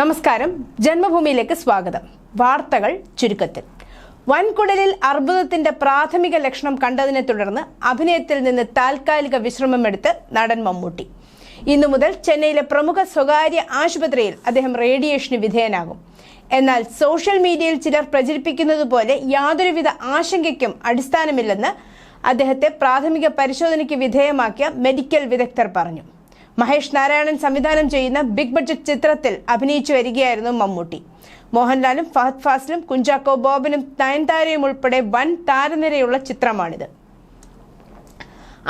നമസ്കാരം. ജന്മഭൂമിയിലേക്ക് സ്വാഗതം. വാർത്തകൾ ചുരുക്കത്തിൽ. വൻകുടലിൽ അർബുദത്തിന്റെ പ്രാഥമിക ലക്ഷണം കണ്ടതിനെ തുടർന്ന് അഭിനയത്തിൽ നിന്ന് താൽക്കാലിക വിശ്രമമെടുത്ത് നടൻ മമ്മൂട്ടി. ഇന്നു മുതൽ ചെന്നൈയിലെ പ്രമുഖ സ്വകാര്യ ആശുപത്രിയിൽ അദ്ദേഹം റേഡിയേഷന് വിധേയനാകും. എന്നാൽ സോഷ്യൽ മീഡിയയിൽ ചിലർ പ്രചരിപ്പിക്കുന്നത് പോലെ യാതൊരുവിധ ആശങ്കയ്ക്കും അടിസ്ഥാനമില്ലെന്ന് അദ്ദേഹത്തെ പ്രാഥമിക പരിശോധനയ്ക്ക് വിധേയമാക്കിയ മെഡിക്കൽ വിദഗ്ധർ പറഞ്ഞു. മഹേഷ് നാരായണൻ സംവിധാനം ചെയ്യുന്ന ബിഗ് ബഡ്ജറ്റ് ചിത്രത്തിൽ അഭിനയിച്ചു വരികയായിരുന്നു മമ്മൂട്ടി. മോഹൻലാലും ഫഹദ് ഫാസിലും കുഞ്ചാക്കോ ബോബനും നയൻതാരയും ഉൾപ്പെടെ വൻ താരനിരയുള്ള ചിത്രമാണിത്.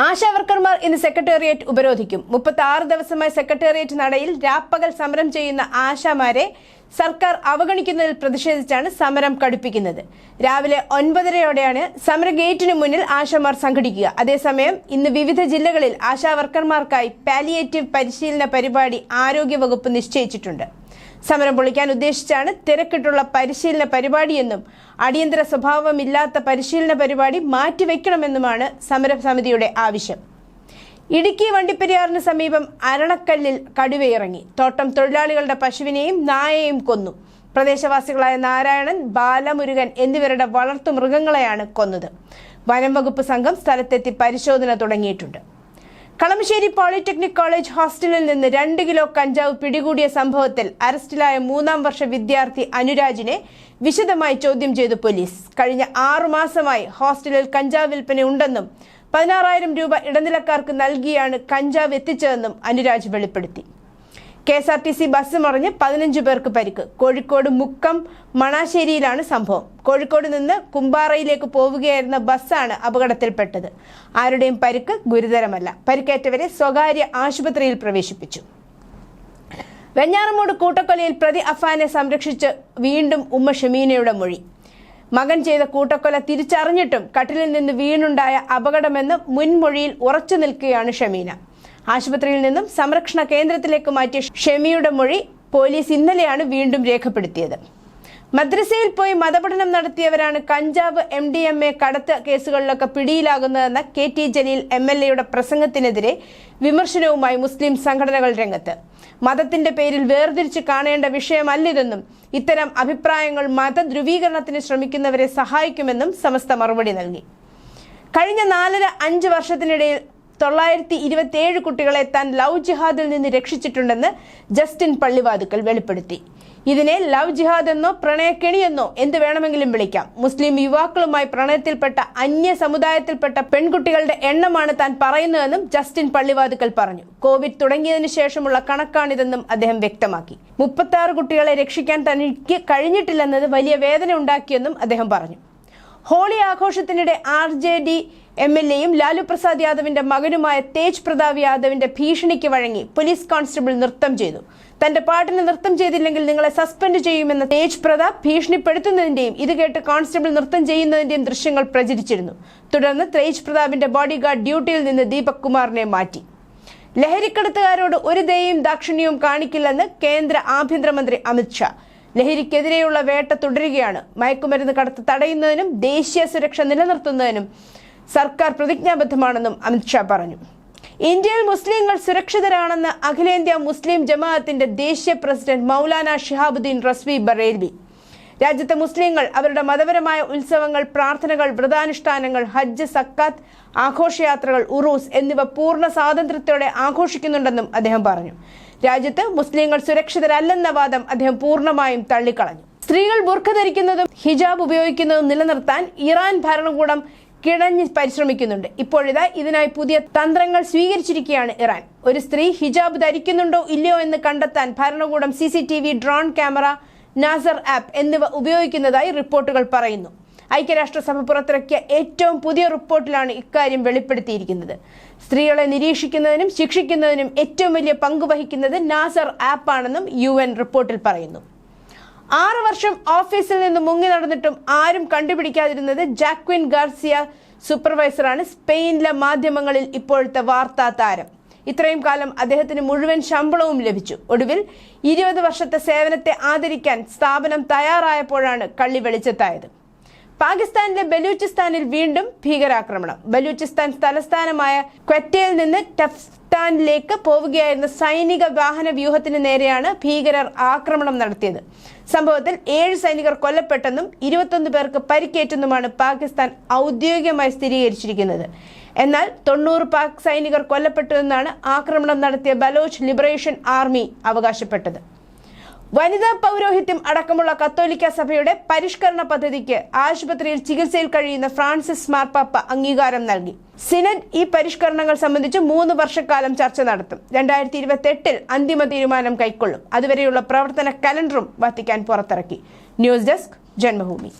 ആശാവർക്കർമാർ ഇന്ന് സെക്രട്ടേറിയറ്റ് ഉപരോധിക്കും. മുപ്പത്തി ആറ് ദിവസമായി സെക്രട്ടേറിയറ്റ് നടയിൽ രാപ്പകൽ സമരം ചെയ്യുന്ന ആശാമാരെ സർക്കാർ അവഗണിക്കുന്നതിൽ പ്രതിഷേധിച്ചാണ് സമരം കടുപ്പിക്കുന്നത്. രാവിലെ ഒൻപതരയോടെയാണ് സമര ഗേറ്റിന് മുന്നിൽ ആശാമാർ സംഘടിക്കുക. അതേസമയം ഇന്ന് വിവിധ ജില്ലകളിൽ ആശാവർക്കർമാർക്കായി പാലിയേറ്റീവ് പരിശീലന പരിപാടി ആരോഗ്യവകുപ്പ് നിശ്ചയിച്ചിട്ടുണ്ട്. സമരം പൊളിക്കാൻ ഉദ്ദേശിച്ചാണ് തിരക്കിട്ടുള്ള പരിശീലന പരിപാടിയെന്നും അടിയന്തര സ്വഭാവമില്ലാത്ത പരിശീലന പരിപാടി മാറ്റിവെക്കണമെന്നുമാണ് സമരസമിതിയുടെ ആവശ്യം. ഇടുക്കി വണ്ടിപ്പെരിയാറിന് സമീപം അരണക്കല്ലിൽ കടുവയിറങ്ങി. തോട്ടം തൊഴിലാളികളുടെ പശുവിനെയും നായയെയും കൊന്നു. പ്രദേശവാസികളായ നാരായണൻ ബാലമുരുകൻ എന്നിവരുടെ വളർത്തു മൃഗങ്ങളെയാണ് കൊന്നത്. വനം വകുപ്പ് സംഘം സ്ഥലത്തെത്തി പരിശോധന തുടങ്ങിയിട്ടുണ്ട്. കളമശ്ശേരി പോളിടെക്നിക് കോളേജ് ഹോസ്റ്റലിൽ നിന്ന് രണ്ട് കിലോ കഞ്ചാവ് പിടികൂടിയ സംഭവത്തിൽ അറസ്റ്റിലായ മൂന്നാം വർഷ വിദ്യാർത്ഥി അനുരാജിനെ വിശദമായി ചോദ്യം ചെയ്തു പോലീസ്. കഴിഞ്ഞ ആറു മാസമായി ഹോസ്റ്റലിൽ കഞ്ചാവ് വിൽപ്പന ഉണ്ടെന്നും പതിനാറായിരം രൂപ ഇടനിലക്കാർക്ക് നൽകിയാണ് കഞ്ചാവ് എത്തിച്ചതെന്നും അനുരാജ് വെളിപ്പെടുത്തി. K S R T C bus മറിഞ്ഞ് പതിനഞ്ച് പേർക്ക് പരിക്ക്. കോഴിക്കോട് മുക്കം മണാശ്ശേരിയിലാണ് സംഭവം. കോഴിക്കോട് നിന്ന് കുമ്പാറയിലേക്ക് പോവുകയായിരുന്ന ബസ്സാണ് അപകടത്തിൽപ്പെട്ടത്. ആരുടെയും പരിക്ക് ഗുരുതരമല്ല. പരിക്കേറ്റവരെ സ്വകാര്യ ആശുപത്രിയിൽ പ്രവേശിപ്പിച്ചു. വെഞ്ഞാറമൂട് കൂട്ടക്കൊലയിൽ പ്രതി അഫാനെ സംരക്ഷിച്ച് വീണ്ടും ഉമ്മ ഷമീനയുടെ മൊഴി. മകൻ ചെയ്ത കൂട്ടക്കൊല തിരിച്ചറിഞ്ഞിട്ടും കട്ടിലിൽ നിന്ന് വീണുണ്ടായ അപകടമെന്ന് മുൻമൊഴിയിൽ ഉറച്ചു നിൽക്കുകയാണ് ഷമീന. ആശുപത്രിയിൽ നിന്നും സംരക്ഷണ കേന്ദ്രത്തിലേക്ക് മാറ്റിയ ഷെമിയുടെ മൊഴി പോലീസ് ഇന്നലെയാണ് വീണ്ടും രേഖപ്പെടുത്തിയത്. മദ്രസയിൽ പോയി മതപഠനം നടത്തിയവരാണ് കഞ്ചാവ് എം ഡി എം എ കടത്ത് കേസുകളിലൊക്കെ പിടിയിലാകുന്നതെന്ന K T Jaleel M L എയുടെ പ്രസംഗത്തിനെതിരെ വിമർശനവുമായി മുസ്ലിം സംഘടനകൾ രംഗത്ത്. മതത്തിന്റെ പേരിൽ വേർതിരിച്ച് കാണേണ്ട വിഷയമല്ലിതെന്നും ഇത്തരം അഭിപ്രായങ്ങൾ മതധ്രുവീകരണത്തിന് ശ്രമിക്കുന്നവരെ സഹായിക്കുമെന്നും സമസ്ത മറുപടി നൽകി. കഴിഞ്ഞ നാലര അഞ്ച് വർഷത്തിനിടയിൽ തൊള്ളായിരത്തി ഇരുപത്തിയേഴ് കുട്ടികളെ താൻ ലവ് ജിഹാദിൽ നിന്ന് രക്ഷിച്ചിട്ടുണ്ടെന്ന് ജസ്റ്റിൻ പള്ളിവാതുക്കൽ വെളിപ്പെടുത്തി. ഇതിനെ ലവ് ജിഹാദ് എന്നോ പ്രണയക്കെണിയെന്നോ എന്ത് വേണമെങ്കിലും വിളിക്കാം. മുസ്ലിം യുവാക്കളുമായി പ്രണയത്തിൽപ്പെട്ട അന്യ സമുദായത്തിൽപ്പെട്ട പെൺകുട്ടികളുടെ എണ്ണമാണ് താൻ പറയുന്നതെന്നും ജസ്റ്റിൻ പള്ളിവാതുക്കൽ പറഞ്ഞു. കോവിഡ് തുടങ്ങിയതിനു ശേഷമുള്ള കണക്കാണിതെന്നും അദ്ദേഹം വ്യക്തമാക്കി. മുപ്പത്തി കുട്ടികളെ രക്ഷിക്കാൻ തനിക്ക് കഴിഞ്ഞിട്ടില്ലെന്നത് വലിയ വേദന ഉണ്ടാക്കിയെന്നും അദ്ദേഹം പറഞ്ഞു. Holi ആഘോഷത്തിനിടെ R J D M L എയും ലാലു പ്രസാദ് യാദവിന്റെ മകനുമായ തേജ് പ്രതാപ് യാദവിന്റെ ഭീഷണിക്ക് വഴങ്ങി പോലീസ് കോൺസ്റ്റബിൾ നൃത്തം ചെയ്തു. തന്റെ പാട്ടിന് നൃത്തം ചെയ്തില്ലെങ്കിൽ നിങ്ങളെ സസ്പെൻഡ് ചെയ്യുമെന്ന് തേജ് പ്രതാപ് ഭീഷണിപ്പെടുത്തുന്നതിന്റെയും ഇത് കേട്ട് കോൺസ്റ്റബിൾ നൃത്തം ചെയ്യുന്നതിന്റെയും ദൃശ്യങ്ങൾ പ്രചരിച്ചിരുന്നു. തുടർന്ന് തേജ് പ്രതാപിന്റെ ബോഡിഗാർഡ് ഡ്യൂട്ടിയിൽ നിന്ന് ദീപക് കുമാറിനെ മാറ്റി. ലഹരിക്കടത്തുകാരോട് ഒരു ദയയും ദാക്ഷിണ്യവും കാണിക്കില്ലെന്ന് കേന്ദ്ര ആഭ്യന്തരമന്ത്രി അമിത്ഷാ ലഹരിക്കെതിരെയുള്ള വേട്ട തുടരുകയാണ്. മയക്കുമരുന്ന് കടത്ത് തടയുന്നതിനും ദേശീയ സുരക്ഷ നിലനിർത്തുന്നതിനും സർക്കാർ പ്രതിജ്ഞാബദ്ധമാണെന്നും അമിത്ഷാ പറഞ്ഞു. ഇന്ത്യയിൽ മുസ്ലിങ്ങൾ സുരക്ഷിതരാണെന്ന് അഖിലേന്ത്യാ മുസ്ലിം ജമാഅത്തിന്റെ ദേശീയ പ്രസിഡന്റ് മൗലാന ഷിഹാബുദ്ദീൻ റസ്വി ബറേൽവി രാജ്യത്തെ മുസ്ലിങ്ങൾ അവരുടെ മതപരമായ ഉത്സവങ്ങൾ പ്രാർത്ഥനകൾ വ്രതാനുഷ്ഠാനങ്ങൾ ഹജ്ജ് സക്കാത്ത് ആഘോഷയാത്രകൾ ഉറൂസ് എന്നിവ പൂർണ സ്വാതന്ത്ര്യത്തോടെ ആഘോഷിക്കുന്നുണ്ടെന്നും അദ്ദേഹം പറഞ്ഞു. രാജ്യത്ത് മുസ്ലിങ്ങൾ സുരക്ഷിതരല്ലെന്ന വാദം അദ്ദേഹം പൂർണമായും തള്ളിക്കളഞ്ഞു. സ്ത്രീകൾ ബുർഖ ധരിക്കുന്നതും ഹിജാബ് ഉപയോഗിക്കുന്നതും നിലനിർത്താൻ ഇറാൻ ഭരണകൂടം കിണഞ്ഞ് പരിശ്രമിക്കുന്നുണ്ട്. ഇപ്പോഴിതാ ഇതിനായി പുതിയ തന്ത്രങ്ങൾ സ്വീകരിച്ചിരിക്കുകയാണ് ഇറാൻ. ഒരു സ്ത്രീ ഹിജാബ് ധരിക്കുന്നുണ്ടോ ഇല്ലയോ എന്ന് കണ്ടെത്താൻ ഭരണകൂടം C drone camera Nazar app എന്നിവ ഉപയോഗിക്കുന്നതായി റിപ്പോർട്ടുകൾ പറയുന്നു. ഐക്യരാഷ്ട്രസഭ പുറത്തിറക്കിയ ഏറ്റവും പുതിയ റിപ്പോർട്ടിലാണ് ഇക്കാര്യം വെളിപ്പെടുത്തിയിരിക്കുന്നത്. സ്ത്രീകളെ നിരീക്ഷിക്കുന്നതിനും ശിക്ഷിക്കുന്നതിനും ഏറ്റവും വലിയ പങ്ക് വഹിക്കുന്നത് നാസർ ആപ്പാണെന്നും യു എൻ റിപ്പോർട്ടിൽ പറയുന്നു. ആറു വർഷം ഓഫീസിൽ നിന്ന് മുങ്ങി നടന്നിട്ടും ആരും കണ്ടുപിടിക്കാതിരുന്നത് ജാക്വിൻ ഗാർസിയ സൂപ്പർവൈസറാണ് സ്പെയിനിലെ മാധ്യമങ്ങളിൽ ഇപ്പോഴത്തെ വാർത്താ താരം. ഇത്രയും കാലം അദ്ദേഹത്തിന് മുഴുവൻ ശമ്പളവും ലഭിച്ചു. ഒടുവിൽ ഇരുപത് വർഷത്തെ സേവനത്തെ ആദരിക്കാൻ സ്ഥാപനം തയ്യാറായപ്പോഴാണ് കള്ളി വെളിച്ചത്തായത്. പാകിസ്ഥാനിലെ ബലൂചിസ്ഥാനിൽ വീണ്ടും ഭീകരാക്രമണം. ബലൂചിസ്ഥാൻ തലസ്ഥാനമായ ക്വറ്റയിൽ നിന്ന് ടഫ്താനിലേക്ക് പോവുകയായിരുന്ന സൈനിക വാഹന വ്യൂഹത്തിന് നേരെയാണ് ഭീകരർ ആക്രമണം നടത്തിയത്. സംഭവത്തിൽ ഏഴ് സൈനികർ കൊല്ലപ്പെട്ടെന്നും ഇരുപത്തൊന്ന് പേർക്ക് പരിക്കേറ്റെന്നുമാണ് പാകിസ്ഥാൻ ഔദ്യോഗികമായി സ്ഥിരീകരിച്ചിരിക്കുന്നത്. എന്നാൽ തൊണ്ണൂറ് പാക് സൈനികർ കൊല്ലപ്പെട്ടുവെന്നാണ് ആക്രമണം നടത്തിയ ബലോച്ച് ലിബറേഷൻ ആർമി അവകാശപ്പെട്ടത്. വനിതാ പൗരോഹിത്യം അടക്കമുള്ള കത്തോലിക്ക സഭയുടെ പരിഷ്കരണ പദ്ധതിക്ക് ആശുപത്രിയിൽ ചികിത്സയിൽ കഴിയുന്ന ഫ്രാൻസിസ് മാർപ്പാപ്പ അംഗീകാരം നൽകി. സിനഡ് ഈ പരിഷ്കരണങ്ങൾ സംബന്ധിച്ച് മൂന്ന് വർഷക്കാലം ചർച്ച നടത്തും. രണ്ടായിരത്തി ഇരുപത്തി എട്ടിൽ അന്തിമ തീരുമാനം കൈക്കൊള്ളും. അതുവരെയുള്ള പ്രവർത്തന കലണ്ടറും വത്തിക്കാൻ പുറത്തിറക്കി. News desk Janmabhumi.